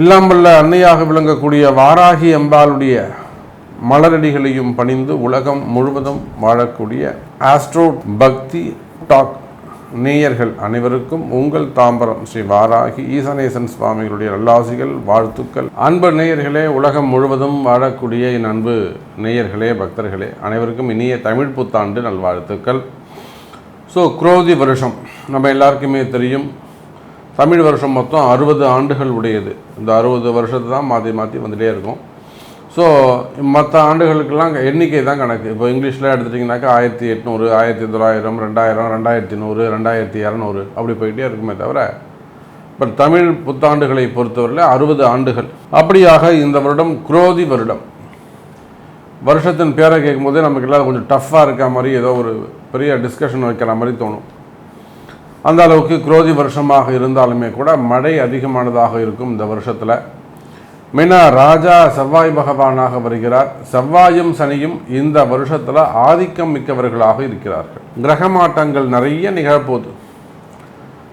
இல்லாமல்ல அன்னையாக விளங்கக்கூடிய வாராகி அம்பாளுடைய மலரடிகளையும் பணிந்து உலகம் முழுவதும் வாழக்கூடிய ஆஸ்ட்ரோ பக்தி டாக் நேயர்கள் அனைவருக்கும் உங்கள் தாம்பரம் ஸ்ரீ வாராகி ஈசனேசன் சுவாமிகளுடைய நல்லாசிகள் வாழ்த்துக்கள். அன்பு நேயர்களே உலகம் முழுவதும் வாழக்கூடிய என் அன்பு நேயர்களே பக்தர்களே அனைவருக்கும் இனிய தமிழ் புத்தாண்டு நல்வாழ்த்துக்கள். ஸோ குரோதி வருஷம் நம்ம எல்லாருக்குமே தெரியும். தமிழ் வருஷம் மொத்தம் அறுபது ஆண்டுகள் உடையது. இந்த அறுபது வருஷத்தை தான் மாற்றி மாற்றி வந்துகிட்டே இருக்கும். ஸோ மற்ற ஆண்டுகளுக்கெல்லாம் எண்ணிக்கை தான் கணக்கு. இப்போ இங்கிலீஷில் எடுத்துட்டிங்கனாக்கா ஆயிரத்தி எட்நூறு ஆயிரத்தி தொள்ளாயிரம் ரெண்டாயிரம் ரெண்டாயிரத்தி நூறு ரெண்டாயிரத்தி இரநூறு அப்படி போயிட்டே இருக்குமே தவிர இப்போ தமிழ் புத்தாண்டுகளை பொறுத்தவரையில் அறுபது ஆண்டுகள். அப்படியாக இந்த வருடம் குரோதி வருடம். வருஷத்தின் பேரை கேட்கும்போதே நமக்கு எல்லாம் கொஞ்சம் டஃப்பாக இருக்க மாதிரி ஏதோ ஒரு பெரிய டிஸ்கஷன் வைக்கிற மாதிரி தோணும். அந்த அளவுக்கு குரோதி வருஷமாக இருந்தாலுமே கூட மழை அதிகமானதாக இருக்கும் இந்த வருஷத்தில். மெயினாக ராஜா செவ்வாய் பகவானாக வருகிறார். செவ்வாயும் சனியும் இந்த வருஷத்தில் ஆதிக்கம் மிக்கவர்களாக இருக்கிறார்கள். கிரக மாற்றங்கள் நிறைய நிகழப்போகுது.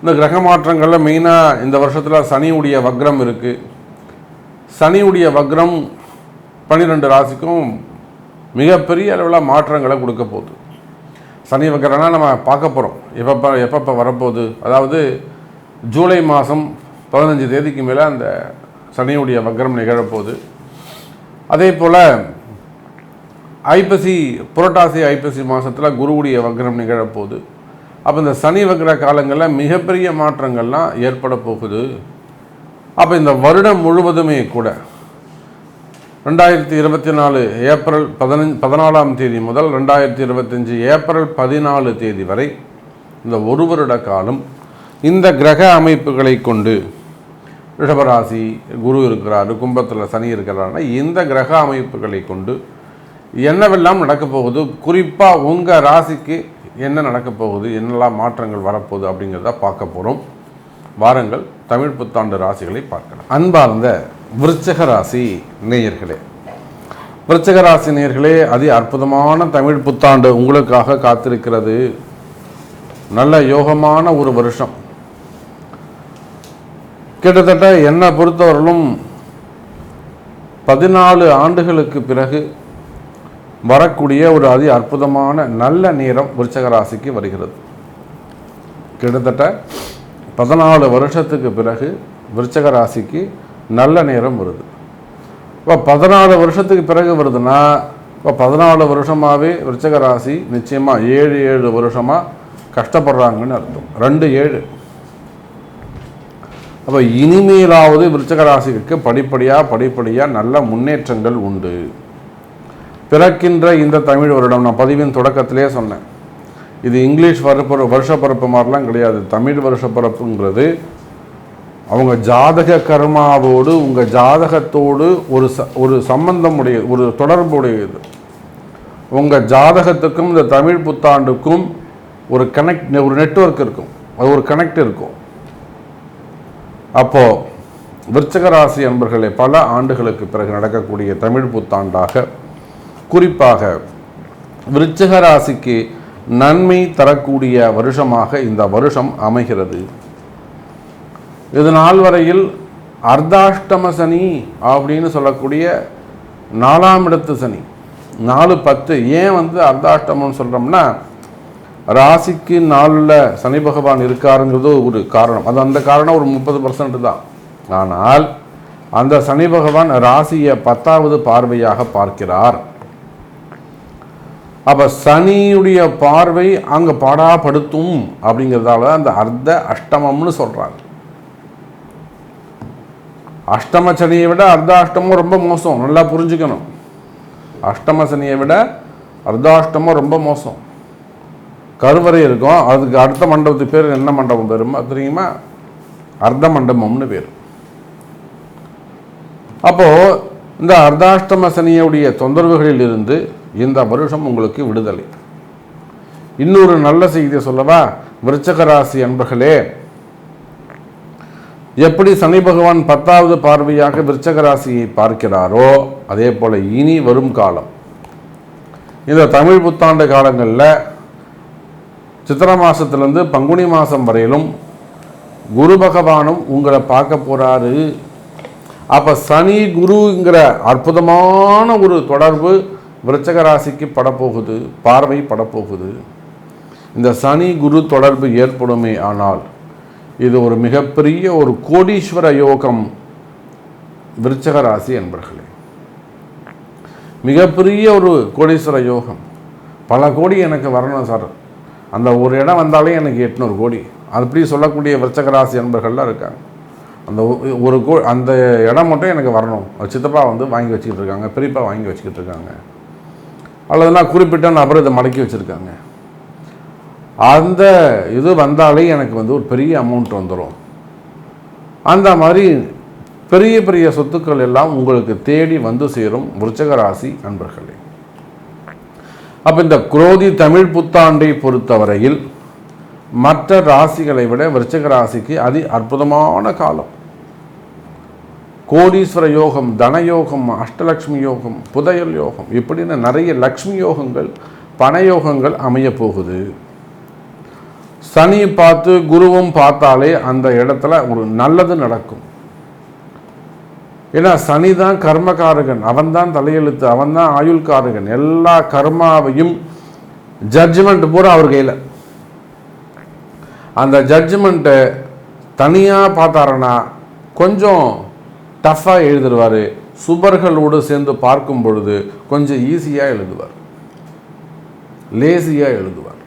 இந்த கிரக மாற்றங்களில் மெயினாக இந்த வருஷத்தில் சனியுடைய வக்ரம் இருக்குது சனியுடைய வக்ரம் பன்னிரெண்டு ராசிக்கும் மிகப்பெரிய அளவில் மாற்றங்களை கொடுக்க போகுது. சனி வக்ரம்னா நம்ம பார்க்க போகிறோம் எப்பப்போ எப்பப்போ வரப்போகுது? அதாவது ஜூலை மாதம் பதினஞ்சு தேதிக்கு மேலே அந்த சனியுடைய வக்ரம் நிகழப்போகுது. அதே போல் ஐப்பசி புரட்டாசி ஐப்பசி மாதத்தில் குருவுடைய வக்ரம் நிகழப்போகுது. அப்போ இந்த சனி வக்ர காலங்களில் மிகப்பெரிய மாற்றங்கள்லாம் ஏற்பட போகுது. அப்போ இந்த வருடம் முழுவதுமே கூட ரெண்டாயிரத்தி இருபத்தி நாலு ஏப்ரல் பதினஞ்சு பதினாலாம் தேதி முதல் ரெண்டாயிரத்தி இருபத்தஞ்சி ஏப்ரல் பதினாலு தேதி வரை இந்த ஒரு வருட காலம் இந்த கிரக அமைப்புகளை கொண்டு ரிஷபராசி குரு இருக்கிறாரு கும்பத்தில் சனி இருக்கிறாருன்னா இந்த கிரக அமைப்புகளை கொண்டு என்னவெல்லாம் நடக்கப் போகுது? குறிப்பாக உங்கள் ராசிக்கு என்ன நடக்கப் போகுது? என்னெல்லாம் மாற்றங்கள் வரப்போகுது அப்படிங்கிறத பார்க்க போகிறோம் வாரங்கள் தமிழ் புத்தாண்டு ராசிகளை பார்க்கலாம். அன்பார்ந்த விருச்சக ராசி நேயர்களே விருச்சக ராசி நேயர்களே அதி அற்புதமான தமிழ் புத்தாண்டு உங்களுக்காக காத்திருக்கிறது. நல்ல யோகமான ஒரு வருஷம். கிட்டத்தட்ட என்னை பொறுத்தவரையிலும் பதினாலு ஆண்டுகளுக்கு பிறகு வரக்கூடிய ஒரு அதி அற்புதமான நல்ல நேரம் விருச்சக ராசிக்கு வருகிறது. கிட்டத்தட்ட பதினாலு வருஷத்துக்கு பிறகு விருச்சக ராசிக்கு நல்ல நேரம் வருது. இப்போ பதினாலு வருஷத்துக்கு பிறகு வருதுன்னா இப்போ பதினாலு வருஷமாகவே விருச்சக ராசி நிச்சயமாக ஏழு ஏழு வருஷமாக கஷ்டப்படுறாங்கன்னு அர்த்தம். ரெண்டு ஏழு. அப்போ இனிமேலாவது விருச்சகராசிக்கு படிப்படியாக படிப்படியாக நல்ல முன்னேற்றங்கள் உண்டு. பிறக்கின்ற இந்த தமிழ் வருடம் நான் பதிவின் தொடக்கத்திலே சொன்னேன். இது இங்கிலீஷ் வரப்பு வருஷப்பரப்பு மாதிரிலாம் கிடையாது. தமிழ் வருஷப்பரப்புங்கிறது அவங்க ஜாதக கர்மாவோடு உங்கள் ஜாதகத்தோடு ஒரு ச ஒரு சம்பந்தம் உடைய ஒரு தொடர்புடையது. உங்கள் ஜாதகத்துக்கும் இந்த தமிழ் புத்தாண்டுக்கும் ஒரு கனெக்ட் ஒரு நெட்வொர்க் இருக்கும். அது ஒரு கனெக்ட் இருக்கும். அப்போது விருச்சக ராசி அன்பர்களே பல ஆண்டுகளுக்கு பிறகு நடக்கக்கூடிய தமிழ் புத்தாண்டாக குறிப்பாக விருச்சக ராசிக்கு நன்மை தரக்கூடிய வருஷமாக இந்த வருஷம் அமைகிறது. இது நாள் வரையில் அர்த்தாஷ்டம சனி அப்படின்னு சொல்லக்கூடிய நாலாம் இடத்து சனி. நாலு பத்து. ஏன் வந்து அர்த்தாஷ்டமம்னு சொல்கிறோம்னா ராசிக்கு நாளில் சனி பகவான் இருக்காருங்கிறது ஒரு காரணம். அது அந்த காரணம் ஒரு முப்பது பர்சன்ட் தான். ஆனால் அந்த சனி பகவான் ராசியை பத்தாவது பார்வையாக பார்க்கிறார். அப்போ சனியுடைய பார்வை அங்கே பாடாப்படுத்தும் அப்படிங்கிறதால அந்த அர்த்த அஷ்டமம்னு சொல்கிறாங்க அஷ்டம சனியை விட அர்த்தாஷ்டமம் ரொம்ப மோசம். நல்லா புரிஞ்சுக்கணும். அஷ்டம சனியை விட அர்த்தாஷ்டமும் ரொம்ப மோசம். கருவறை இருக்கும். அதுக்கு அடுத்த மண்டபத்துக்கு பேர் என்ன மண்டபம் பேருமா தெரியுமா? அர்த்த மண்டபம்னு பேர். அப்போது இந்த அர்த்தாஷ்டம சனியுடைய தொந்தரவுகளில் இருந்து இந்த வருஷம் உங்களுக்கு விடுதலை. இன்னொரு நல்ல செய்தியை சொல்லவா? விருச்சக ராசி அன்பர்களே எப்படி சனி பகவான் பத்தாவது பார்வையாக விருச்சக ராசியை பார்க்கிறாரோ அதே போல் இனி வரும் காலம். இந்த தமிழ் புத்தாண்டு காலங்களில் சித்திரை மாதத்துலேருந்து பங்குனி மாதம் வரையிலும் குரு பகவானும் உங்களை பார்க்க போகிறாரு அப்போ சனி குருங்கிற அற்புதமான ஒரு தொடர்பு விருச்சக ராசிக்கு படப்போகுது பார்வை படப்போகுது. இந்த சனி குரு தொடர்பு ஏற்படுமே ஆனால் இது ஒரு மிகப்பெரிய ஒரு கோடீஸ்வர யோகம் விருச்சக ராசி என்பர்களே. மிகப்பெரிய ஒரு கோடீஸ்வர யோகம். பல கோடி எனக்கு வரணும் சார். அந்த ஒரு இடம் வந்தாலே எனக்கு எட்நூறு கோடி. அப்படி சொல்லக்கூடிய விருச்சக ராசி இருக்காங்க. அந்த ஒரு கோ அந்த இடம் மட்டும் எனக்கு வரணும். சித்தப்பா வந்து வாங்கி வச்சுக்கிட்டு இருக்காங்க பெரியப்பா வாங்கி வச்சுக்கிட்டு இருக்காங்க. அல்லதுனா குறிப்பிட்ட நபர் இதை மடக்கி வச்சுருக்காங்க. அந்த இது வந்தாலே எனக்கு வந்து ஒரு பெரிய அமௌண்ட் வந்துடும் அந்த மாதிரி பெரிய பெரிய சொத்துக்கள் எல்லாம் உங்களுக்கு தேடி வந்து சேரும் விருச்சக ராசி நண்பர்களே அப்போ இந்த குரோதி தமிழ் புத்தாண்டை பொறுத்தவரையில் மற்ற ராசிகளை விட விருச்சக ராசிக்கு அதி அற்புதமான காலம். கோடீஸ்வர யோகம் தனயோகம் அஷ்டலக்ஷ்மி யோகம் புதையல் யோகம் இப்படின்னு நிறைய லக்ஷ்மி யோகங்கள் பணயோகங்கள் அமைய போகுது. சனி பார்த்து குருவும் பார்த்தாலே அந்த இடத்துல ஒரு நல்லது நடக்கும். ஏன்னா சனி தான் கர்மகாரகன் அவன் தான் தலையெழுத்து அவன் தான் ஆயுள்காரகன். எல்லா கர்மாவையும் ஜட்ஜ்மெண்ட் பூரா அவர் கையில். அந்த ஜட்ஜ்மெண்ட்டை தனியாக பார்த்தாருன்னா கொஞ்சம் டஃப்பாக எழுதிடுவார் சுபர்களோடு சேர்ந்து பார்க்கும் பொழுது கொஞ்சம் ஈஸியாக எழுதுவார். லேசியாக எழுதுவார்.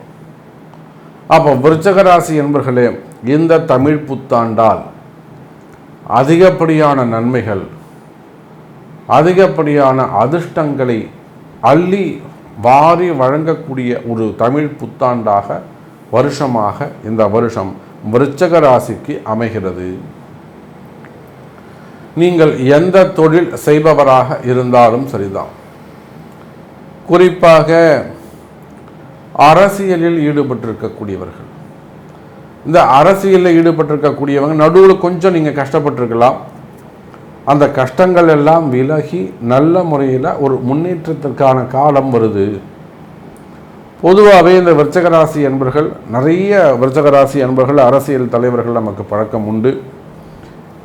அப்போ விருச்சகராசி என்பர்களே இந்த தமிழ் புத்தாண்டால் அதிகப்படியான நன்மைகள் அதிகப்படியான அதிர்ஷ்டங்களை அள்ளி வாரி வழங்கக்கூடிய ஒரு தமிழ் புத்தாண்டாக வருஷமாக இந்த வருஷம் விருச்சக ராசிக்கு அமைகிறது. நீங்கள் எந்த தொழில் செய்பவராக இருந்தாலும் சரிதான். குறிப்பாக அரசியலில் ஈடுபட்டிருக்கக்கூடியவர்கள் இந்த அரசியலில் ஈடுபட்டிருக்கக்கூடியவங்க நடுவில் கொஞ்சம் நீங்கள் கஷ்டப்பட்டிருக்கலாம். அந்த கஷ்டங்கள் எல்லாம் விலகி நல்ல முறையில் ஒரு முன்னேற்றத்திற்கான காலம் வருது. பொதுவாகவே இந்த விருச்சகராசி என்பர்கள் நிறைய விருச்சகராசி என்பர்கள் அரசியல் தலைவர்கள் நமக்கு பழக்கம் உண்டு.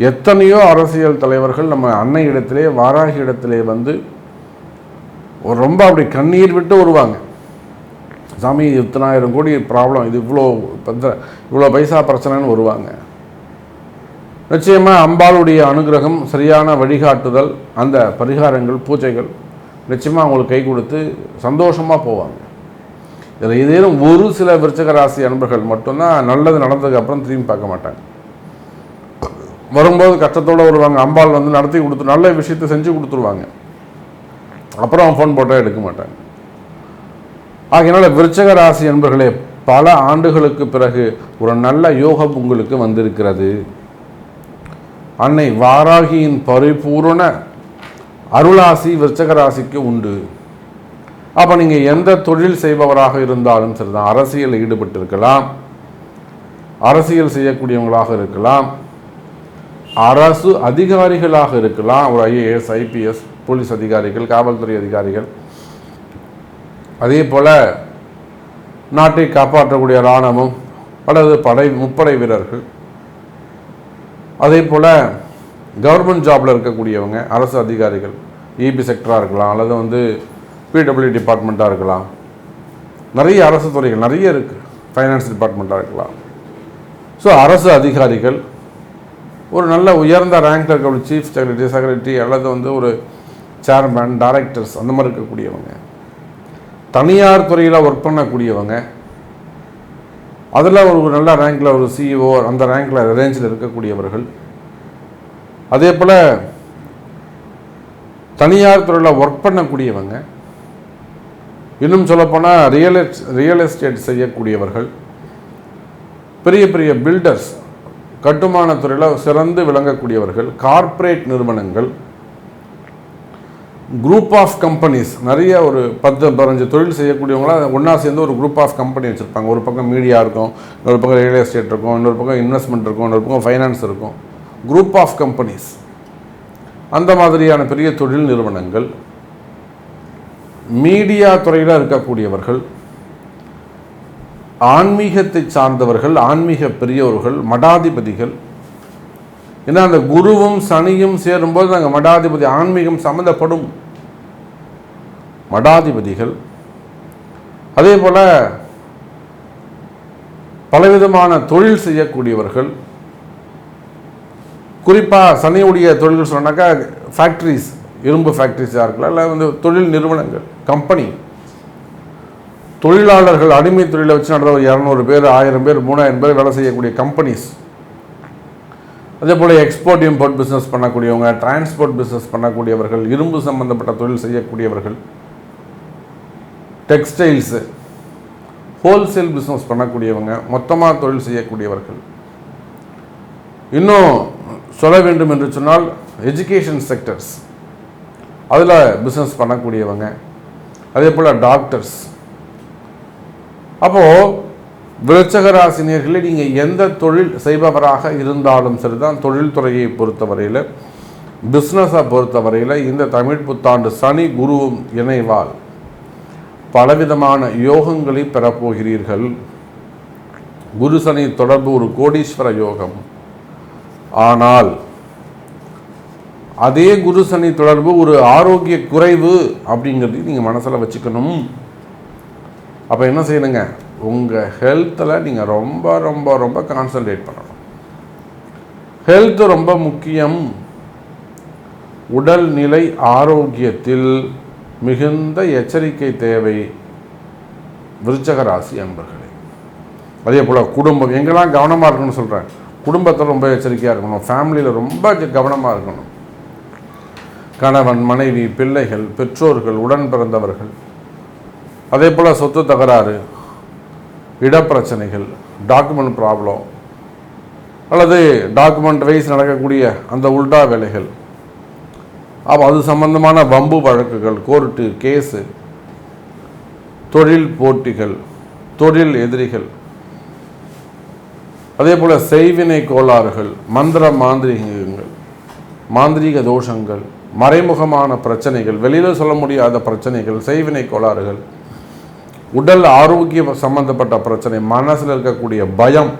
எத்தனையோ அரசியல் தலைவர்கள் நம்ம அன்னை இடத்திலே வாராகி இடத்திலே வந்து ரொம்ப அப்படி கண்ணீர் விட்டு வருவாங்க. சாமி இத்தனாயிரம் கோடி ப்ராப்ளம் இது இவ்வளோ இவ்வளோ பைசா பிரச்சனைன்னு வருவாங்க. நிச்சயமாக அம்பாளுடைய அனுகிரகம் சரியான வழிகாட்டுதல் அந்த பரிகாரங்கள் பூஜைகள் நிச்சயமாக அவங்களுக்கு கை கொடுத்து சந்தோஷமாக போவாங்க. இதில் ஏதேனும் ஒரு சில விருச்சக ராசி அன்பர்கள் மட்டும்தான் நல்லது நடந்ததுக்கு அப்புறம் திரும்பி பார்க்க மாட்டாங்க. வரும்போது கஷ்டத்தோடு வருவாங்க. அம்பாள் வந்து நடத்தி கொடுத்து நல்ல விஷயத்தை செஞ்சு கொடுத்துருவாங்க. அப்புறம் ஃபோன் போட்டால் எடுக்க மாட்டாங்க. ஆகையினால விருச்சக ராசி என்பர்களே பல ஆண்டுகளுக்கு பிறகு ஒரு நல்ல யோகம் உங்களுக்கு வந்திருக்கிறது. அன்னை வாராகியின் பரிபூரண அருளாசி விருச்சக ராசிக்கு உண்டு. அப்போ நீங்கள் எந்த தொழில் செய்பவராக இருந்தாலும் சரிதான் அரசியலில் ஈடுபட்டிருக்கலாம். அரசியல் செய்யக்கூடியவங்களாக இருக்கலாம். அரசு அதிகாரிகளாக இருக்கலாம். ஒரு ஐஏஎஸ் ஐபிஎஸ் போலீஸ் அதிகாரிகள் காவல்துறை அதிகாரிகள். அதே போல் நாட்டை காப்பாற்றக்கூடிய இராணுவம் அல்லது படை முப்படை வீரர்கள் அதே போல் கவர்மெண்ட் ஜாபில் இருக்கக்கூடியவங்க அரசு அதிகாரிகள் இபி செக்டராக இருக்கலாம் அல்லது வந்து பிடபிள்யூ டிபார்ட்மெண்ட்டாக இருக்கலாம் நிறைய அரசு துறைகள் நிறைய இருக்குது ஃபைனான்ஸ் டிபார்ட்மெண்ட்டாக இருக்கலாம். ஸோ அரசு அதிகாரிகள் ஒரு நல்ல உயர்ந்த ரேங்க்ல இருக்கக்கூடிய சீஃப் செக்ரட்டரி செக்ரட்டரி அல்லது வந்து ஒரு சேர்மேன் டைரக்டர்ஸ் அந்த மாதிரி இருக்கக்கூடியவங்க. தனியார் துறையில் ஒர்க் பண்ணக்கூடியவங்க அதில் ஒரு நல்ல ரேங்கில் ஒரு சிஇஓ அந்த ரேங்கில் ரேஞ்சில் இருக்கக்கூடியவர்கள். அதே போல் தனியார் துறையில் ஒர்க் பண்ணக்கூடியவங்க இன்னும் சொல்லப்போனால் ரியல் ரியல் எஸ்டேட் செய்யக்கூடியவர்கள் பெரிய பெரிய பில்டர்ஸ் கட்டுமானத்துறையில் சிறந்து விளங்கக்கூடியவர்கள் கார்ப்பரேட் நிறுவனங்கள் குரூப் ஆஃப் கம்பெனிஸ் நிறைய ஒரு பத்து பதினஞ்சு தொழில் செய்யக்கூடியவங்களாம் ஒன்றா சேர்ந்து ஒரு குரூப் ஆஃப் கம்பெனி வச்சுருப்பாங்க. ஒரு பக்கம் மீடியா இருக்கும் இன்னொரு பக்கம் ரியல் எஸ்டேட் இருக்கும் இன்னொரு பக்கம் இன்வெஸ்ட்மெண்ட் இருக்கும் இன்னொரு பக்கம் ஃபைனான்ஸ் இருக்கும். குரூப் ஆஃப் கம்பெனிஸ் அந்த மாதிரியான பெரிய தொழில் நிறுவனங்கள் மீடியா துறையில் இருக்கக்கூடியவர்கள் ஆன்மீகத்தை சார்ந்தவர்கள் ஆன்மீக பெரியவர்கள் மடாதிபதிகள் ஏன்னா அந்த குருவும் சனியும் சேரும்போது நாங்கள் மடாதிபதி ஆன்மீகம் சம்மந்தப்படும் மடாதிபதிகள். அதே போல் பலவிதமான தொழில் செய்யக்கூடியவர்கள். குறிப்பாக சனியுடைய தொழில்கள் சொன்னாக்கா ஃபேக்ட்ரிஸ் இரும்பு ஃபேக்ட்ரிஸாக இருக்கலாம் இல்லை வந்து தொழில் நிறுவனங்கள் கம்பெனி தொழிலாளர்கள் அடிமை தொழிலை வச்சு நடந்த ஒரு இரநூறு பேர் ஆயிரம் பேர் மூணாயிரம் பேர் வேலை செய்யக்கூடிய கம்பெனிஸ் அதே போல் எக்ஸ்போர்ட் இம்போர்ட் பிஸ்னஸ் பண்ணக்கூடியவங்க டிரான்ஸ்போர்ட் பிஸ்னஸ் பண்ணக்கூடியவர்கள் இரும்பு சம்பந்தப்பட்ட தொழில் செய்யக்கூடியவர்கள் டெக்ஸ்டைல்ஸு ஹோல்சேல் பிஸ்னஸ் பண்ணக்கூடியவங்க மொத்தமாக தொழில் செய்யக்கூடியவர்கள். இன்னும் சொல்ல வேண்டும் என்று சொன்னால் எஜுகேஷன் செக்டர்ஸ் அதில் பிஸ்னஸ் பண்ணக்கூடியவங்க அதே போல் டாக்டர்ஸ் அப்போது விருச்சக நீங்கள் எந்த தொழில் செய்பவராக இருந்தாலும் சரிதான். தொழில்துறையை பொறுத்தவரையில் பிஸ்னஸை பொறுத்தவரையில் இந்த தமிழ் புத்தாண்டு சனி குருவும் இணைவால் பலவிதமான யோகங்களை பெறப்போகிறீர்கள். குரு சனி தொடர்பு ஒரு கோடீஸ்வர யோகம். ஆனால் அதே குரு சனி தொடர்பு ஒரு ஆரோக்கிய குறைவு அப்படிங்கிறது நீங்கள் மனசில் வச்சுக்கணும். அப்போ என்ன செய்யணுங்க? உங்கள் ஹெல்த்தில் நீங்கள் ரொம்ப ரொம்ப ரொம்ப கான்சன்ட்ரேட் பண்ணணும். ஹெல்த் ரொம்ப முக்கியம். உடல்நிலை ஆரோக்கியத்தில் மிகுந்த எச்சரிக்கை தேவை. விருச்சக ராசி அன்பர்களே. அதே போல் குடும்பம் எங்கெல்லாம் கவனமாக இருக்கணும்னு சொல்கிறேன் குடும்பத்தில் ரொம்ப எச்சரிக்கையாக இருக்கணும். ஃபேமிலியில் ரொம்ப கவனமாக இருக்கணும். கணவன் மனைவி பிள்ளைகள் பெற்றோர்கள் உடன் பிறந்தவர்கள். அதே போல் சொத்து தகராறு. இடப்பிரச்சனைகள் டாக்குமெண்ட் ப்ராப்ளம் அல்லது டாக்குமெண்ட் வைஸ் நடக்கக்கூடிய அந்த உல்டா வேலைகள். அப்போ அது சம்பந்தமான வம்பு வழக்குகள் கோர்ட்டு கேஸு தொழில் போட்டிகள் தொழில் எதிரிகள். அதே போல் செய்வினை கோளாறுகள் மந்திர மாந்திரிகங்கள் மாந்திரீக தோஷங்கள் மறைமுகமான பிரச்சனைகள் வெளியில் சொல்ல முடியாத பிரச்சனைகள் செய்வினை கோளாறுகள் உடல் ஆரோக்கியம் சம்பந்தப்பட்ட பிரச்சனை மனசில் இருக்கக்கூடிய பயம்.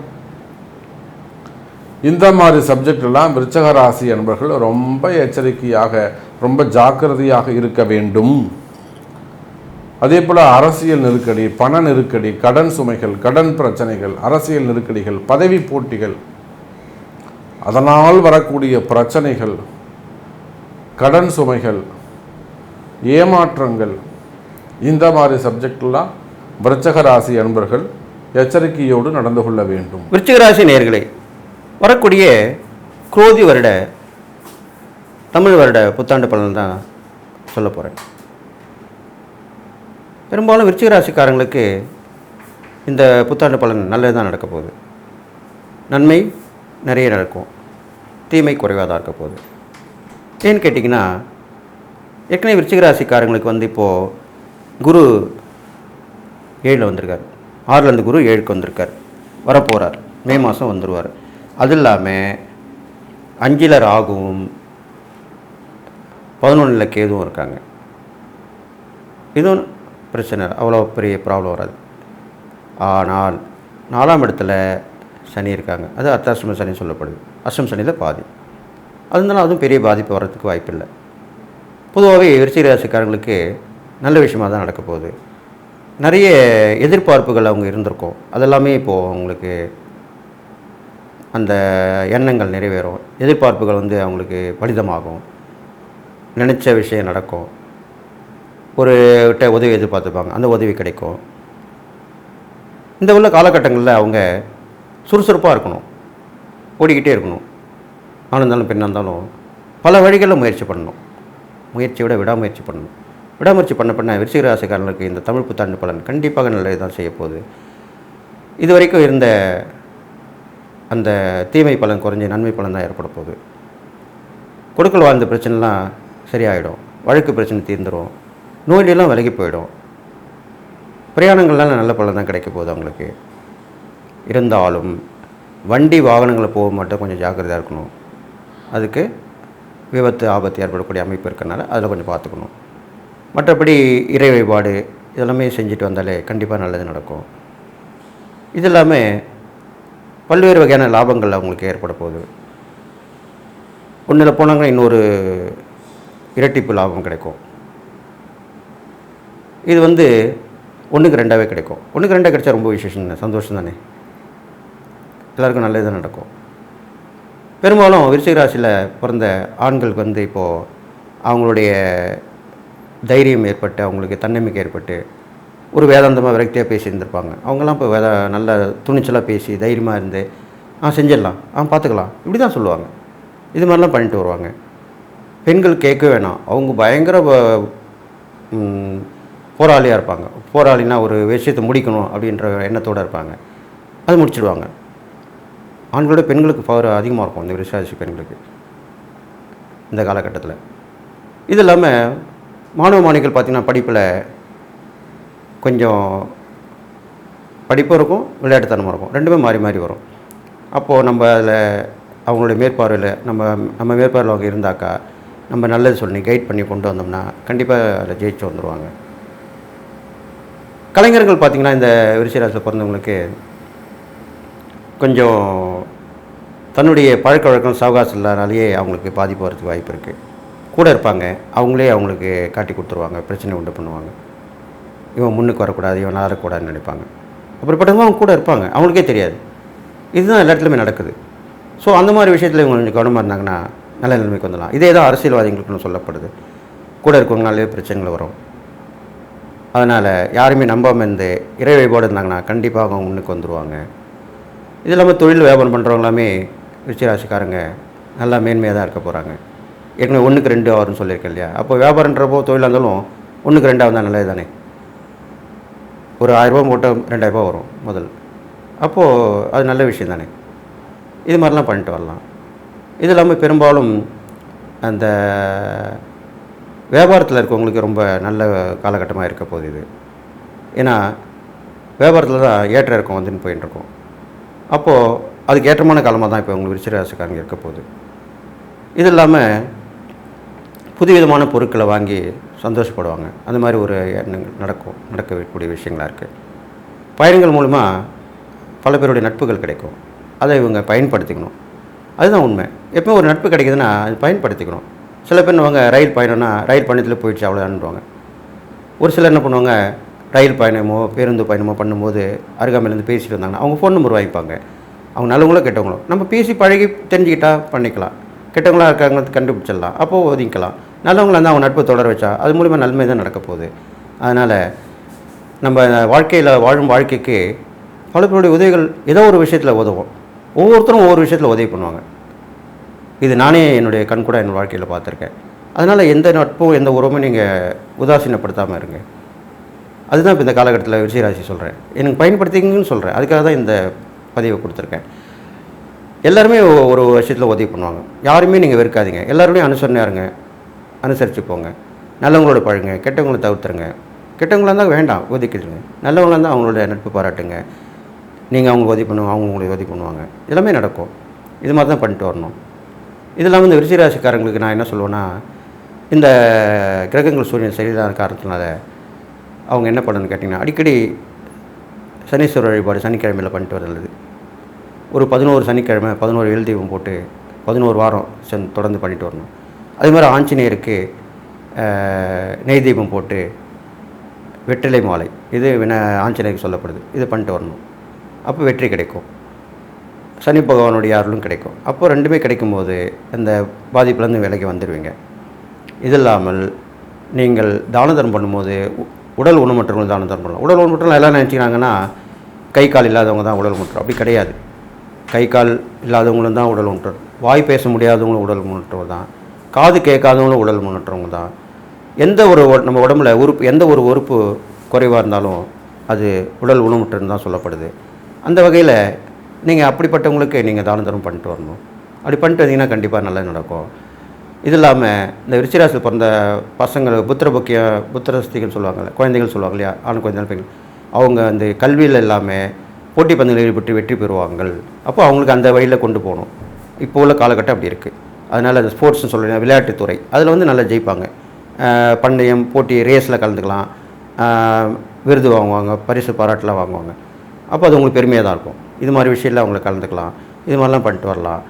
இந்த மாதிரி சப்ஜெக்ட் எல்லாம் விருச்சக ராசி என்பவர்கள் ரொம்ப எச்சரிக்கையாக ரொம்ப ஜாக்கிரதையாக இருக்க வேண்டும். அதே போல் அரசியல் நெருக்கடி பண நெருக்கடி கடன் சுமைகள் கடன் பிரச்சனைகள் அரசியல் நெருக்கடிகள் பதவி போட்டிகள். அதனால் வரக்கூடிய பிரச்சனைகள் கடன் சுமைகள் ஏமாற்றங்கள் இந்த மாதிரி சப்ஜெக்ட்லாம் விருச்சக ராசி அன்பர்கள் எச்சரிக்கையோடு நடந்து கொள்ள வேண்டும். விருச்சிக ராசி வரக்கூடிய குரோதி வருட தமிழ் வருட புத்தாண்டு பலன் தான் சொல்ல போகிறேன் பெரும்பாலும் விருச்சிக ராசிக்காரங்களுக்கு இந்த புத்தாண்டு பலன் நல்லது தான் நடக்க போகுது. நன்மை நிறைய நடக்கும். தீமை குறைவாக தான் இருக்க போகுது. ஏன்னு கேட்டிங்கன்னா ஏற்கனவே விருச்சிக ராசிக்காரங்களுக்கு வந்து இப்போது குரு ஏழில் வந்திருக்கார். ஆறுலேருந்து குரு ஏழுக்கு வந்திருக்கார். வரப்போகிறார் மே மாதம் வந்துடுவார் அது இல்லாமல் அஞ்சில் ராகுவும் பதினொன்றில் கேதுவும் இருக்காங்க. இதுவும் பிரச்சனை அவ்வளோ பெரிய ப்ராப்ளம் வராது. ஆனால் நாலாம் இடத்துல சனி இருக்காங்க. அது அர்த்தாசிரம சனி சொல்லப்படுது. அஷ்டம் சனியில் பாதி. அதனால அதுவும் பெரிய பாதிப்பு வர்றதுக்கு வாய்ப்பில்லை. பொதுவாகவே விருச்சிக ராசிக்காரங்களுக்கு நல்ல விஷயமாக தான் நடக்க போகுது. நிறைய எதிர்பார்ப்புகள் அவங்க இருந்திருக்கும். அதெல்லாமே இப்போது அவங்களுக்கு அந்த எண்ணங்கள் நிறைவேறும். எதிர்பார்ப்புகள் வந்து அவங்களுக்கு பலிதமாகும். நினச்ச விஷயம் நடக்கும். ஒரு கிட்ட உதவி எதிர்பார்த்துப்பாங்க. அந்த உதவி கிடைக்கும். இந்த உள்ள காலகட்டங்களில் அவங்க சுறுசுறுப்பாக இருக்கணும். ஓடிக்கிட்டே இருக்கணும். ஆனந்தாலும் இருந்தாலும் பெண்ணாக இருந்தாலும் பல வழிகளில் முயற்சி பண்ணணும். முயற்சியை விடாமுயற்சி பண்ணணும். விடாமுயற்சி பண்ண பண்ண விருச்சிக ராசிக்காரர்களுக்கு இந்த தமிழ் புத்தாண்டு பலன் கண்டிப்பாக நல்லது தான் செய்ய போகுது. இது வரைக்கும் இருந்த அந்த தீமை பலன் குறைஞ்சி நன்மை பலன் தான் ஏற்பட போகுது. கொடுக்கல் வாழ்ந்த பிரச்சனைலாம் சரியாயிடும். வழக்கு பிரச்சனை தீர்ந்துடும் நோயிலெல்லாம் விலகி போயிடும். பிரயாணங்கள்லாம் நல்ல பலன் தான் கிடைக்க போகுது அவங்களுக்கு. இருந்தாலும் வண்டி வாகனங்களை போக மட்டும் கொஞ்சம் ஜாக்கிரதையாக இருக்கணும். அதுக்கு விபத்து ஆபத்து ஏற்படக்கூடிய அமைப்பு இருக்கிறனால அதில் கொஞ்சம் பார்த்துக்கணும். மற்றபடி இறை வழிபாடு இதெல்லாமே செஞ்சுட்டு வந்தாலே கண்டிப்பாக நல்லது நடக்கும். இது இல்லாமல் பல்வேறு வகையான லாபங்கள் அவங்களுக்கு ஏற்பட போகுது. ஒன்றில் போனாங்கன்னா இன்னொரு இரட்டிப்பு லாபம் கிடைக்கும். இது வந்து ஒன்றுக்கு ரெண்டாவே கிடைக்கும். ஒன்றுக்கு ரெண்டாக கிடைச்சா ரொம்ப விசேஷம் தானே? சந்தோஷம் தானே? எல்லாருக்கும் நல்லது தான் நடக்கும். பெரும்பாலும் விருச்சிக ராசியில் பிறந்த ஆண்களுக்கு வந்து இப்போது அவங்களுடைய தைரியம் ஏற்பட்டு அவங்களுக்கு தன்னம்பிக்கை ஏற்பட்டு ஒரு வேதாந்தமாக விரக்தியாக பேசியிருந்திருப்பாங்க. அவங்களாம் அவங்கெல்லாம் இப்போ வேத நல்ல துணிச்சலாக பேசி தைரியமாக இருந்து ஆ செஞ்சிடலாம். ஆ பார்த்துக்கலாம் இப்படி தான் சொல்லுவாங்க. இது மாதிரிலாம் பண்ணிட்டு வருவாங்க. பெண்கள் கேட்க வேணாம். அவங்க பயங்கர போராளியாக இருப்பாங்க. போராளினா ஒரு விஷயத்தை முடிக்கணும் அப்படின்ற எண்ணத்தோடு இருப்பாங்க. அது முடிச்சிடுவாங்க. ஆண்களோட பெண்களுக்கு பவர் அதிகமாக இருக்கும் இந்த விசாரிச்சு பெண்களுக்கு இந்த காலகட்டத்தில். இது இல்லாமல் மாணவ மாணவிகள் பார்த்திங்கன்னா படிப்பில் கொஞ்சம் படிப்பும் இருக்கும் விளையாட்டுத்தனமும் இருக்கும். ரெண்டுமே மாறி மாறி வரும். அப்போது நம்ம அதில் அவங்களுடைய மேற்பார்வையில் நம்ம நம்ம மேற்பார்வையில் அவங்க இருந்தாக்கா நம்ம நல்லது சொல்லி கைட் பண்ணி கொண்டு வந்தோம்னா கண்டிப்பாக அதில் ஜெயிச்சு வந்துடுவாங்க கலைஞர்கள் பார்த்திங்கன்னா இந்த விருச்சிராசியில் பிறந்தவங்களுக்கு கொஞ்சம் தன்னுடைய பழக்க வழக்கம் சவகாசம் இல்லாதனாலேயே அவங்களுக்கு பாதிப்பு வரதுக்கு வாய்ப்பு இருக்குது கூட இருப்பாங்க. அவங்களே அவங்களுக்கு காட்டி கொடுத்துருவாங்க. பிரச்சனை உண்டு பண்ணுவாங்க. இவன் முன்னுக்கு வரக்கூடாது இவன் ஆறக்கூடாதுன்னு நினைப்பாங்க. அப்படிப்பட்டவங்க அவங்க கூட இருப்பாங்க. அவங்களுக்கே தெரியாது. இதுதான் எல்லா இடத்துலையுமே நடக்குது. ஸோ அந்த மாதிரி விஷயத்தில் இவங்க கொஞ்சம் கவனமாக இருந்தாங்கன்னா நல்ல நிலைமைக்கு வந்துடலாம். இதே தான் அரசியல்வாதிகளுக்குன்னு சொல்லப்படுது. கூட இருக்கவங்கனாலே பிரச்சனைகள் வரும். அதனால் யாருமே நம்பாமல் இருந்து இறை வழிபாடு இருந்தாங்கன்னா கண்டிப்பாக அவங்க முன்னுக்கு வந்துடுவாங்க இது இல்லாமல் தொழில் வியாபாரம் பண்ணுறவங்களாமே விருச்சிராசிக்காரங்க நல்லா மேன்மையாக தான் இருக்க போகிறாங்க ஏற்கனவே ஒன்றுக்கு ரெண்டு ஆறுன்னு சொல்லியிருக்கேன் இல்லையா? அப்போ வியாபாரன்றப்போ தொழிலாக இருந்தாலும் ஒன்றுக்கு ரெண்டாக இருந்தால் நல்லது தானே? ஒரு ஆயிரரூபா போட்டால் ரெண்டாயிரரூபா வரும் முதல். அப்போது அது நல்ல விஷயம் தானே? இது மாதிரிலாம் பண்ணிட்டு வரலாம். இது இல்லாமல் பெரும்பாலும் அந்த வியாபாரத்தில் இருக்கவங்களுக்கு ரொம்ப நல்ல காலகட்டமாக இருக்க போகுது இது. ஏன்னா வியாபாரத்தில் தான் ஏற்ற இறக்கம் வந்துன்னு போயின்னு அப்போது அதுக்கு ஏற்றமான காலமாக தான் இப்போ உங்களுக்கு விருச்சிராசிக்காரங்க இருக்க போகுது. இது இல்லாமல் புதுவிதமான பொருட்களை வாங்கி சந்தோஷப்படுவாங்க. அந்த மாதிரி ஒரு எண்ணங்கள் நடக்கும் நடக்கக்கூடிய விஷயங்களாக இருக்குது பயணங்கள் மூலமாக பல பேருடைய நட்புகள் கிடைக்கும். அதை இவங்க பயன்படுத்திக்கணும். அதுதான் உண்மை. எப்போ ஒரு நட்பு கிடைக்குதுன்னா அது பயன்படுத்திக்கணும். சில பேர் அவங்க ரயில் பயணம்னா ரயில் பயணத்தில் போயிடுச்சு அவ்வளோதான்வாங்க ஒரு சிலர் என்ன பண்ணுவாங்க ரயில் பயணமோ பேருந்து பயணமோ பண்ணும்போது அருகாமையிலேருந்து பேசிட்டு வந்தாங்கன்னா அவங்க ஃபோன் நம்பர் வாங்கிப்பாங்க. அவங்க நல்லவங்களோ கெட்டவங்களோ நம்ம பேசி பழகி தெரிஞ்சுக்கிட்டால் பண்ணிக்கலாம். கெட்டவங்களா இருக்காங்க கண்டுபிடிச்சிடலாம். அப்போது ஒதுங்கிக்கலாம். நல்லவங்களை இருந்தால் அவங்க நட்பு தொடர வச்சா அது மூலிமா நன்மை தான் நடக்க போகுது. அதனால் நம்ம வாழ்க்கையில் வாழும் வாழ்க்கைக்கு பல பேருடைய உதவிகள் ஏதோ ஒரு விஷயத்தில் உதவும். ஒவ்வொருத்தரும் ஒவ்வொரு விஷயத்தில் உதவி பண்ணுவாங்க. இது நானே என்னுடைய கண் கூட என் வாழ்க்கையில் பார்த்துருக்கேன். அதனால் எந்த நட்பும் எந்த உறவும் நீங்கள் உதாசீனப்படுத்தாமல் இருங்க. அதுதான் இப்போ இந்த காலகட்டத்தில் விஜயராசி சொல்கிறேன் எனக்கு பயன்படுத்திங்கன்னு சொல்கிறேன் அதுக்காக தான் இந்த பதிவை கொடுத்துருக்கேன். எல்லாருமே ஒரு விஷயத்தில் உதவி பண்ணுவாங்க. யாருமே நீங்கள் வெறுக்காதீங்க. எல்லாருமே அனுசரணையாக இருங்க. அனுசரித்து போங்க. நல்லவங்களோட பழங்க கெட்டவங்களை தவிர்த்துருங்க. கெட்டவங்களா இருந்தால் வேண்டாம். ஒதுக்கிடுங்க. நல்லவங்களா இருந்தால் அவங்களோட நட்பு பாராட்டுங்க. நீங்கள் அவங்க உதவி பண்ணுவாங்க அவங்க உங்களுக்கு உதவி பண்ணுவாங்க. எல்லாமே நடக்கும். இது மாதிரி தான் பண்ணிட்டு வரணும். இது இல்லாமல் இந்த விருச்சிராசிக்காரங்களுக்கு நான் என்ன சொல்லுவேன்னா இந்த கிரகங்கள் சூரியன் சரியில்லாத காரணத்தினால அவங்க என்ன பண்ணணும்னு கேட்டிங்கன்னா அடிக்கடி சனீஸ்வரர் வழிபாடு சனிக்கிழமையில் பண்ணிட்டு வரது ஒரு பதினோரு சனிக்கிழமை பதினோரு ஏழு தெய்வம் போட்டு பதினோரு வாரம் சென் தொடர்ந்து பண்ணிட்டு வரணும். அதே மாதிரி ஆஞ்சநேயருக்கு நெய் தீபம் போட்டு வெற்றிலை மாலை. இது வின ஆஞ்சநேயருக்கு சொல்லப்படுது. இது பண்ணிட்டு வரணும். அப்போ வெற்றி கிடைக்கும். சனி பகவானுடைய அருளும் கிடைக்கும். அப்போ ரெண்டுமே கிடைக்கும்போது அந்த பாதிப்புலேருந்து விலைக்கு வந்துடுவீங்க இது இல்லாமல் நீங்கள் தான தர்மம் பண்ணும்போது உ- உடல் ஊனமற்றவங்க தான தர்மம் பண்ணலாம். உடல் ஊனமற்றவங்க எல்லாம் நினச்சிக்கிறாங்கன்னா கை கால் இல்லாதவங்க தான் உடல் ஊனமுற்றோர் அப்படி கிடையாது. கை கால் இல்லாதவங்களும் தான் உடல் ஊனற்றோர் வாய் பேச முடியாதவங்களும் உடல் ஊனற்றவர் தான். காது கேட்காதவங்களும் உடல் ஊனற்றவங்க தான். எந்த ஒரு நம்ம உடம்புல உறுப்பு எந்த ஒரு உறுப்பு குறைவாக இருந்தாலும் அது உடல் ஊனமுற்றன்னு தான் சொல்லப்படுது. அந்த வகையில் நீங்கள் அப்படிப்பட்டவங்களுக்கு நீங்கள் தானம் தரம் பண்ணிட்டு வரணும். அப்படி பண்ணிட்டு வந்தீங்கன்னா கண்டிப்பாக நல்லா நடக்கும். இது இல்லாமல் இந்த விருச்சிராசி பிறந்த பசங்கள் புத்திர புக்கிய புத்திரஸ்திகள் சொல்லுவாங்கள்ல குழந்தைகள் சொல்லுவாங்க இல்லையா ஆண் குழந்தைகள் அவங்க அந்த கல்வியில் இல்லாமல் போட்டி பந்தயங்களில் ஈடுபட்டு வெற்றி பெறுவாங்கள் அப்போ அவங்களுக்கு அந்த வழியில் கொண்டு போகணும். இப்போ உள்ள காலகட்டம் அப்படி இருக்குது அதனால் அந்த ஸ்போர்ட்ஸ்னு சொல்கிறேன் விளையாட்டுத்துறை அதில் வந்து நல்லா ஜெயிப்பாங்க. ஆஹ் பந்தயம் போட்டி ரேஸில் கலந்துக்கலாம். விருது வாங்குவாங்க பரிசு பாராட்டெலாம் வாங்குவாங்க. அப்போ அது உங்களுக்கு பெருமையாக தான் இருக்கும். இது மாதிரி விஷயத்தில் அவங்கள கலந்துக்கலாம். இது மாதிரிலாம் பண்ணிட்டு வரலாம்.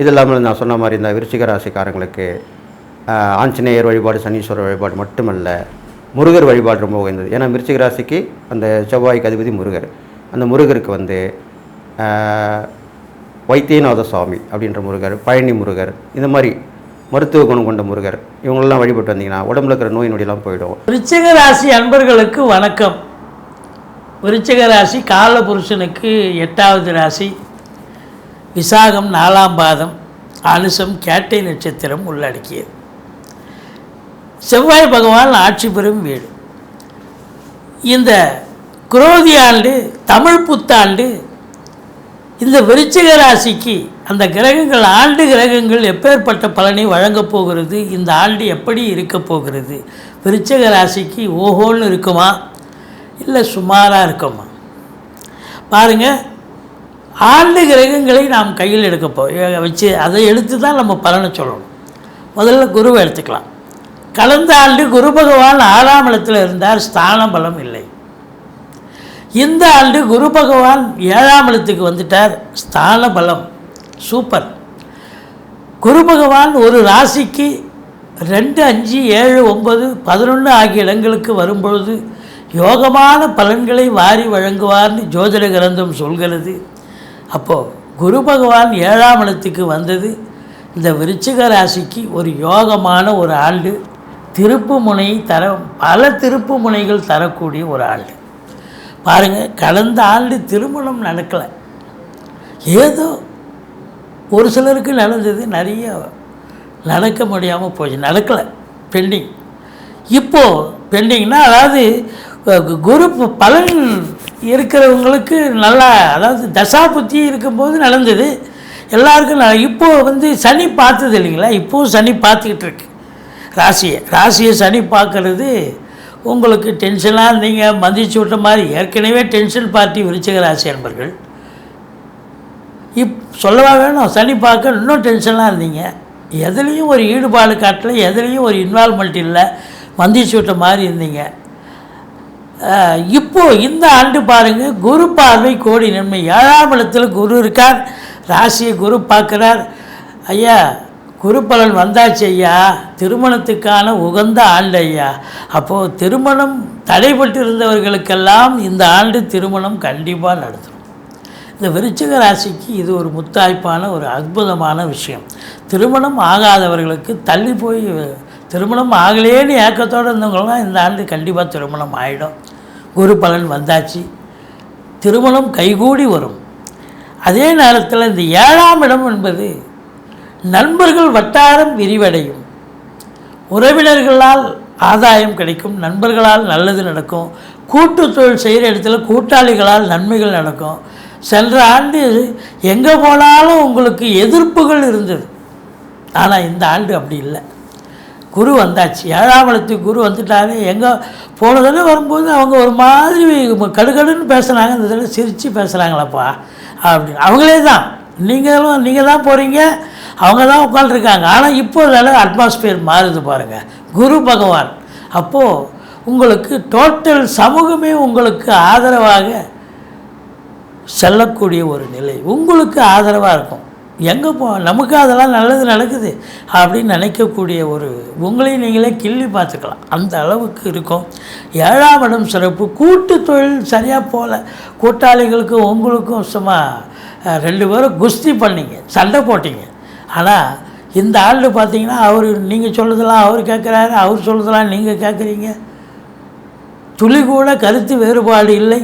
இது இல்லாமல் நான் சொன்ன மாதிரி இந்த விருச்சிக ராசிக்காரங்களுக்கு ஆஞ்சநேயர் வழிபாடு சனீஸ்வரர் வழிபாடு மட்டுமல்ல முருகர் வழிபாடு ரொம்ப உயர்ந்தது. ஏன்னா விருச்சிக ராசிக்கு அந்த செவ்வாய்க்கு அதிபதி முருகர். அந்த முருகருக்கு வந்து வைத்தியநாத சுவாமி அப்படின்ற முருகர் பழனி முருகர் இந்த மாதிரி மருத்துவ குணம் கொண்ட முருகர் இவங்களெல்லாம் வழிபட்டு வந்தீங்கன்னா உடம்புல இருக்கிற நோய் நொடியெல்லாம் போயிடும். விருச்சிக ராசி அன்பர்களுக்கு வணக்கம். விருச்சிக ராசி காலபுருஷனுக்கு எட்டாவது ராசி. விசாகம் நாலாம் பாதம் அனுசம் கேட்டை நட்சத்திரம் உள்ளடக்கியது. செவ்வாய் பகவான் ஆட்சி பெறும் வீடு. இந்த குரோதி ஆண்டு தமிழ் புத்தாண்டு இந்த விருச்சிக ராசிக்கு அந்த கிரகங்கள் ஆண்டு கிரகங்கள் எப்பேற்பட்ட பலனை வழங்கப் போகிறது இந்த ஆண்டு எப்படி இருக்கப் போகிறது? விருச்சிக ராசிக்கு ஓஹோன்னு இருக்குமா? இல்லை சுமாராக இருக்குமா? பாருங்க ஆண்டு கிரகங்களை நாம் கையில் எடுக்கப்போ வச்சு அதை எடுத்து தான் நம்ம பலனை சொல்லணும். முதல்ல குருவை எடுத்துக்கலாம். கடந்த ஆண்டு குரு பகவான் ஆறாம் இடத்தில் இருந்தார் ஸ்தான பலம் இல்லை. இந்த ஆண்டு குரு பகவான் ஏழாம் இடத்துக்கு வந்துட்டார். ஸ்தான பலம். சூப்பர். குரு பகவான் ஒரு ராசிக்கு ரெண்டு அஞ்சு ஏழு ஒன்பது பதினொன்று ஆகிய இடங்களுக்கு வரும்பொழுது யோகமான பலன்களை வாரி வழங்குவார்னு ஜோதிட கிரந்தம் சொல்கிறது. அப்போது குரு பகவான் ஏழாம் இடத்துக்கு வந்தது. இந்த விருச்சிக ராசிக்கு ஒரு யோகமான ஒரு ஆண்டு. திருப்பு முனை தர பல திருப்பு முனைகள் தரக்கூடிய ஒரு ஆண்டு. பாருங்கள் கடந்த ஆண்டு திருமணம் நடக்கலை. ஏதோ ஒரு சிலருக்கு நடந்தது நிறைய நடக்க முடியாமல் போச்சு நடக்கலை பெண்டிங். இப்போது பெண்டிங்னா அதாவது குரு பலன் இருக்கிறவங்களுக்கு நல்லா அதாவது தசா புத்தி இருக்கும்போது நடந்தது. எல்லாருக்கும் இப்போது இப்போ வந்து சனி பார்த்தது இல்லைங்களா? இப்போவும் சனி பார்த்துக்கிட்டு இருக்கு. ராசியை ராசியை சனி பார்க்கறது உங்களுக்கு டென்ஷனாக இருந்தீங்க மதிச்சு விட்ட மாதிரி ஏற்கனவே டென்ஷன் பார்ட்டி விருச்சிக ராசி அன்பர்கள். இப் சொல்லவா வேணும் சனி பார்க்க இன்னும் டென்ஷனாக இருந்தீங்க. எதுலேயும் ஒரு ஈடுபாடு காட்டல எதுலேயும் ஒரு இன்வால்மெண்ட் இல்லை மந்திச்சு விட்ட மாதிரி இருந்தீங்க. இப்போது இந்த ஆண்டு பாருங்கள் குரு பார்வை கோடி நன்மை. ஏழாம் இடத்தில் குரு இருக்கார் ராசியை குரு பார்க்குறார். ஐயா குருப்பலன் பலன் வந்தாச்சு ஐயா திருமணத்துக்கான உகந்த ஆண்டு ஐயா அப்போது திருமணம் தடைபட்டிருந்தவர்களுக்கெல்லாம் இந்த ஆண்டு திருமணம் கண்டிப்பாக நடத்தும் இந்த விருச்சிக ராசிக்கு இது ஒரு முத்தாய்ப்பான ஒரு அற்புதமான விஷயம். திருமணம் ஆகாதவர்களுக்கு தள்ளி போய் திருமணம் ஆகலேன்னு ஏக்கத்தோடு இருந்தவங்களாம் இந்த ஆண்டு கண்டிப்பாக திருமணம் ஆகிடும் குரு பலன் வந்தாச்சு. திருமணம் கைகூடி வரும். அதே நேரத்தில் இந்த ஏழாம் இடம் என்பது நண்பர்கள் வட்டாரம் விரிவடையும். உறவினர்களால் ஆதாயம் கிடைக்கும் நண்பர்களால் நல்லது நடக்கும். கூட்டு தொழில் செய்கிற இடத்துல கூட்டாளிகளால் நன்மைகள் நடக்கும். சென்ற ஆண்டு எங்கே போனாலும் உங்களுக்கு எதிர்ப்புகள் இருந்தது. ஆனால் இந்த ஆண்டு அப்படி இல்லை. குரு வந்தாச்சு. ஏழாம் இடத்துக்கு குரு வந்துட்டாரு. எங்கே போன தடவை வரும்போது அவங்க ஒரு மாதிரி கடுகடுன்னு பேசுகிறாங்க இந்த தடவை சிரித்து பேசுகிறாங்களப்பா அப்படின்னு அவங்களே தான். நீங்களும் நீங்கள் தான் போகிறீங்க அவங்க தான் உட்காந்துருக்காங்க ஆனால் இப்போ அதெல்லாம் அட்மாஸ்பியர் மாறுது பாருங்கள் குரு பகவான். அப்போது உங்களுக்கு டோட்டல் சமூகமே உங்களுக்கு ஆதரவாக செல்லக்கூடிய ஒரு நிலை. உங்களுக்கு ஆதரவாக இருக்கும். எங்கே போ நமக்கு அதெல்லாம் நல்லது நடக்குது அப்படின்னு நினைக்கக்கூடிய ஒரு உங்களையும் நீங்களே கிள்ளி பார்த்துக்கலாம். அந்த அளவுக்கு இருக்கும். ஏழாம் இடம் சிறப்பு. கூட்டு தொழில் சரியாக போகல கூட்டாளிகளுக்கும் உங்களுக்கும் சும்மா ரெண்டு பேரும் குஸ்தி பண்ணீங்க. சண்டை போட்டிங்க. ஆனால் இந்த ஆள் பார்த்தீங்கன்னா அவர் நீங்கள் சொல்லுதெல்லாம் அவர் கேட்குறாரு அவர் சொல்லுதெல்லாம் நீங்கள் கேட்குறீங்க. துளி கூட கருத்து வேறுபாடு இல்லை.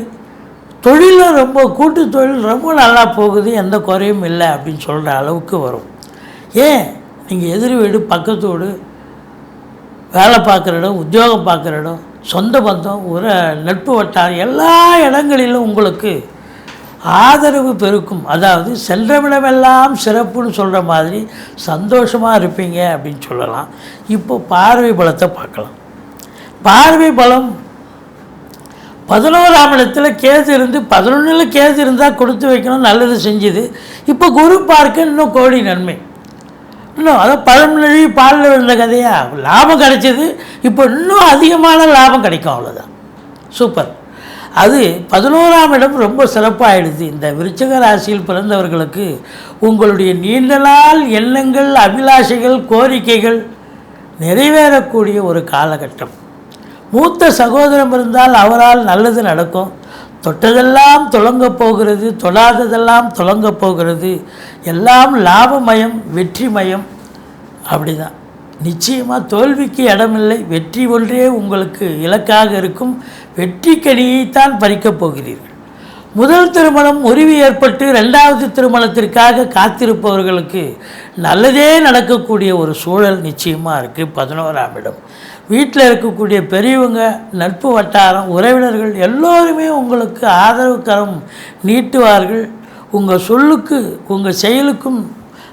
தொழிலும் ரொம்ப கூட்டு தொழில் ரொம்ப நல்லா போகுது எந்த குறையும் இல்லை அப்படின்னு சொல்கிற அளவுக்கு வரும். ஏன்? நீங்கள் எதிர் வீடு பக்கத்து வீடு வேலை பார்க்குற இடம் உத்தியோகம் பார்க்குற இடம் சொந்த பந்தம் ஒரு நட்பு வட்டாரம் எல்லா இடங்களிலும் உங்களுக்கு ஆதரவு பெருக்கும். அதாவது சென்றவிடமெல்லாம் சிறப்புன்னு சொல்கிற மாதிரி சந்தோஷமாக இருப்பீங்க அப்படின்னு சொல்லலாம். இப்போ பார்வை பலத்தை பார்க்கலாம். பார்வை பலம் பதினோராம் இடத்துல கேது இருந்து பதினொன்றில் கேது இருந்தால் கொடுத்து வைக்கணும் நல்லது செஞ்சுது. இப்போ குரு பார்க்க இன்னும் கோடி நன்மை. இன்னும் அதான் பழமொழி பாலில் விழுந்த கதையா? லாபம் கிடைச்சிது. இப்போ இன்னும் அதிகமான லாபம் கிடைக்கும் அவ்வளோதான் சூப்பர். அது பதினோராம் இடம் ரொம்ப சிறப்பாகிடுது இந்த விருச்சக ராசியில் பிறந்தவர்களுக்கு உங்களுடைய நீண்ட நாள் எண்ணங்கள் அபிலாஷைகள் கோரிக்கைகள் நிறைவேறக்கூடிய ஒரு காலகட்டம். மூத்த சகோதரம் இருந்தால் அவரால் நல்லது நடக்கும். தொட்டதெல்லாம் தொடங்கப் போகிறது தொடாததெல்லாம் தொடங்கப் போகிறது. எல்லாம் லாபமயம் வெற்றிமயம். அப்படிதான். நிச்சயமாக தோல்விக்கு இடமில்லை. வெற்றி ஒன்றே உங்களுக்கு இலக்காக இருக்கும். வெற்றி கனியைத்தான் பறிக்கப் போகிறீர்கள். முதல் திருமணம் முறிவு ஏற்பட்டு ரெண்டாவது திருமணத்திற்காக காத்திருப்பவர்களுக்கு நல்லதே நடக்கக்கூடிய ஒரு சூழல் நிச்சயமாக இருக்குது பதினோராம் இடம். வீட்டில் இருக்கக்கூடிய பெரியவங்க நட்பு வட்டாரம் உறவினர்கள் எல்லோருமே உங்களுக்கு ஆதரவு கரம் நீட்டுவார்கள். உங்கள் சொல்லுக்கு உங்கள் செயலுக்கும்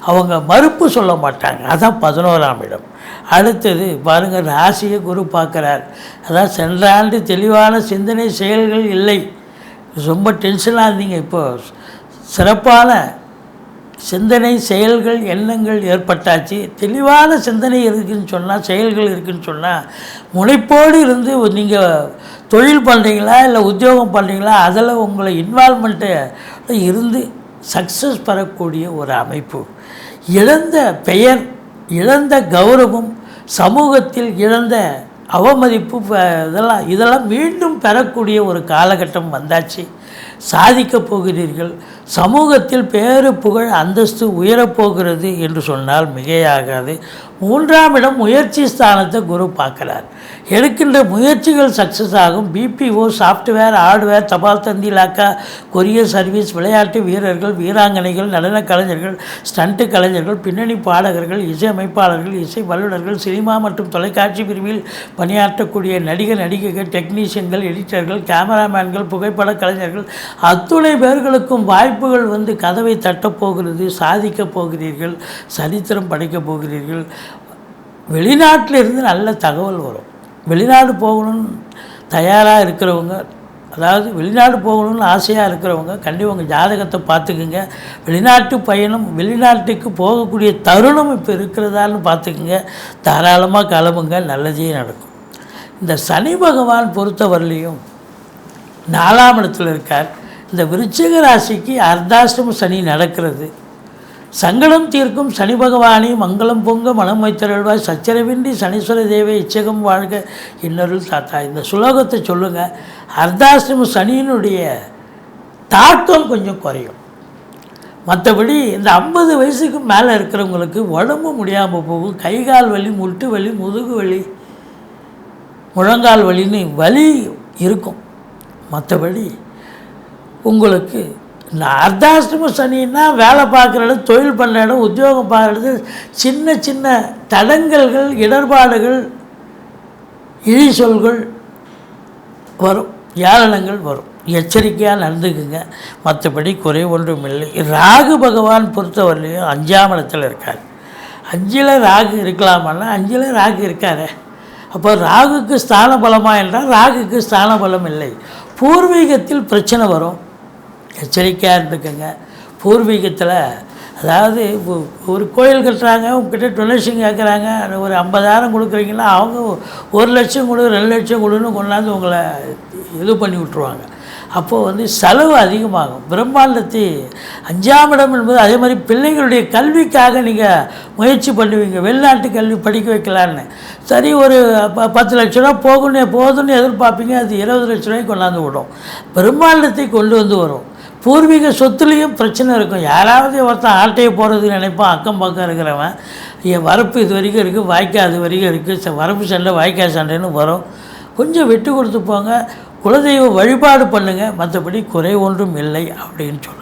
அவங்க மறுப்பு சொல்ல மாட்டாங்க. அதான் பதினோராம் இடம். அடுத்தது பாருங்கள் ராசியை குரு பார்க்குறார். அதான் சென்ற ஆண்டு தெளிவான சிந்தனை செயல்கள் இல்லை. ரொம்ப டென்ஷனாக இருந்தீங்க இப்போது சிறப்பான சிந்தனை செயல்கள் எண்ணங்கள் ஏற்பட்டாச்சு. தெளிவான சிந்தனை இருக்குன்னு சொன்னால் செயல்கள் இருக்குதுன்னு சொன்னால் முனைப்போடு இருந்து நீங்கள் தொழில் பண்ணுறீங்களா இல்லை உத்தியோகம் பண்ணுறீங்களா அதில் உங்களை இன்வால்மெண்ட்டு இருந்து சக்ஸஸ் பெறக்கூடிய ஒரு அமைப்பு. இழந்த பெயர் இழந்த கௌரவம் சமூகத்தில் இழந்த அவமதிப்பு இதெல்லாம் இதெல்லாம் மீண்டும் பெறக்கூடிய ஒரு காலகட்டம் வந்தாச்சு. சாதிக்கப் போகிறீர்கள். சமூகத்தில் பேரு புகழ் அந்தஸ்து உயரப்போகிறது என்று சொன்னால் மிகையாகாது. மூன்றாம் இடம் முயற்சி ஸ்தானத்தை குரு பார்க்கிறார். எடுக்கின்ற முயற்சிகள் சக்ஸஸ் ஆகும். பிபிஓ சாஃப்ட்வேர் ஹார்ட்வேர் தபால் தந்தி லாக்கா கொரியர் சர்வீஸ் விளையாட்டு வீரர்கள் வீராங்கனைகள் நடன கலைஞர்கள் ஸ்டண்ட்டு கலைஞர்கள் பின்னணி பாடகர்கள் இசையமைப்பாளர்கள் இசை வல்லுநர்கள் சினிமா மற்றும் தொலைக்காட்சி பிரிவில் பணியாற்றக்கூடிய நடிகர் நடிகைகள் டெக்னீஷியன்கள் எடிட்டர்கள் கேமராமேன்கள் புகைப்பட கலைஞர்கள் அத்துணை பேர்களுக்கும் வாய்ப்புகள் வந்து கதவை தட்டப் போகிறது சாதிக்கப் போகிறீர்கள் சரித்திரம் படைக்கப் போகிறீர்கள். வெளிநாட்டில் இருந்து நல்ல தகவல் வரும். வெளிநாடு போகணும்னு தயாராக இருக்கிறவங்க அதாவது வெளிநாடு போகணும்னு ஆசையாக இருக்கிறவங்க கண்டிப்பாக உங்கள் ஜாதகத்தை பார்த்துக்குங்க. வெளிநாட்டு பயணம் வெளிநாட்டுக்கு போகக்கூடிய தருணம் இப்போ இருக்கிறதான்னு பார்த்துக்குங்க. தாராளமாக கிளம்புங்க நல்லதே நடக்கும். இந்த சனி பகவான் பொறுத்தவரையிலையும் நாலாம் இடத்துல இருக்கார். இந்த விருச்சிக ராசிக்கு அர்த்தாசிரம சனி நடக்கிறது. சங்கடம் தீர்க்கும் சனி பகவானை மங்களம் பொங்க மனம் வைத்தருள்வாய். சச்சரவின்றி சனீஸ்வர தேவை இச்சகம் வாழ்க இன்னொருள் தாத்தா. இந்த சுலோகத்தை சொல்லுங்கள் அர்த்தாசிரம சனியினுடைய தாக்கம் கொஞ்சம் குறையும். மற்றபடி இந்த ஐம்பது வயசுக்கு மேலே இருக்கிறவங்களுக்கு உடம்பு முடியாமல் போகும். கை கால் வலி முட்டு வலி முதுகு வலி முழங்கால் வலின்னு வலி இருக்கும். மற்றபடி உங்களுக்கு இந்த அர்த்தாஷ்டம சனின்னா வேலை பார்க்குற இடம் தொழில் பண்ணுற இடம் உத்தியோகம் பார்க்குற இடத்துல சின்ன சின்ன தடங்கல்கள் இடர்பாடுகள் இழி சொல்கள் வரும். ஏளனங்கள் வரும். எச்சரிக்கையாக நடந்துக்குங்க. மற்றபடி குறை ஒன்றும் இல்லை. ராகு பகவான் பொறுத்தவரையிலையும் அஞ்சாம் இடத்துல இருக்கார். அஞ்சில் ராகு இருக்கலாமான்னா அஞ்சில் ராகு இருக்காரு. அப்போ ராகுக்கு ஸ்தான பலமா என்றால் ராகுக்கு ஸ்தான பலம் இல்லை. பூர்வீகத்தில் பிரச்சனை வரும். எச்சரிக்கையாக இருந்துக்கோங்க. பூர்வீகத்தில் அதாவது ஒரு கோயில் கட்டுறாங்க உங்ககிட்ட டொனேஷன் கேட்குறாங்க ஒரு ஐம்பதாயிரம் கொடுக்குறீங்கன்னா அவங்க ஒரு லட்சம் கொடு ரெண்டு லட்சம் கொடுன்னு கொண்டாந்து உங்களை இது பண்ணி விட்ருவாங்க அப்போது வந்து செலவு அதிகமாகும். பிரம்மாண்டத்தை அஞ்சாம் இடம் என்பது அதே மாதிரி பிள்ளைகளுடைய கல்விக்காக நீங்கள் முயற்சி பண்ணுவீங்க. வெளிநாட்டு கல்வி படிக்க வைக்கலான்னு சரி ஒரு ப பத்து லட்ச ரூபா போகணும் போதும்னு எதிர்பார்ப்பீங்க அது இருபது லட்ச ரூபாய்க்கு கொண்டாந்து விடும். பிரம்மாண்டத்தை கொண்டு வந்து வரும். பூர்வீக சொத்துலேயும் பிரச்சனை இருக்கும். யாராவது ஒருத்தன் ஆட்டையை போகிறதுக்கு நினைப்பான். அக்கம் பக்கம் இருக்கிறவன் என் வரப்பு இது வரைக்கும் இருக்குது வாய்க்கா அது வரைக்கும் இருக்குது வரப்பு சண்டை வாய்க்கா சண்டைன்னு வரும். கொஞ்சம் விட்டு கொடுத்து போங்க. குலதெய்வ வழிபாடு பண்ணுங்கள் மற்றபடி குறை ஒன்றும் இல்லை. அப்படின்னு சொல்லுவேன்